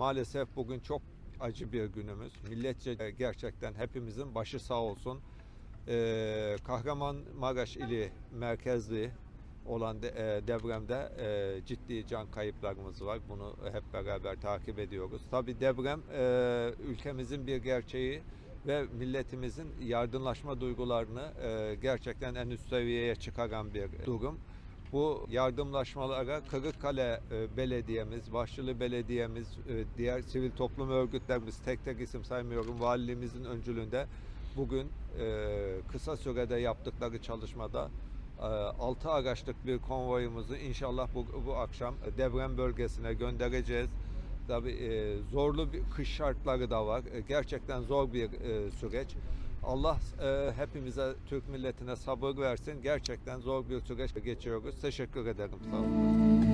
Maalesef bugün çok acı bir günümüz. Milletçe gerçekten hepimizin başı sağ olsun. Ee, Kahramanmaraş ili merkezli olan de, e, depremde e, ciddi can kayıplarımız var. Bunu hep beraber takip ediyoruz. Tabii deprem e, ülkemizin bir gerçeği ve milletimizin yardımlaşma duygularını e, gerçekten en üst seviyeye çıkaran bir durum. Bu yardımlaşmalara Kırıkkale e, Belediyemiz, Başlılı Belediyemiz, e, diğer sivil toplum örgütlerimiz, tek tek isim saymıyorum, valiliğimizin öncülüğünde bugün e, kısa sürede yaptıkları çalışmada 6 araçlık bir konvoyumuzu inşallah bu, bu akşam deprem bölgesine göndereceğiz. Tabii zorlu bir kış şartları da var. Gerçekten zor bir süreç. Allah e, hepimize, Türk milletine sabır versin. Gerçekten zor bir süreç geçiyoruz. Teşekkür ederim. Sağ olun.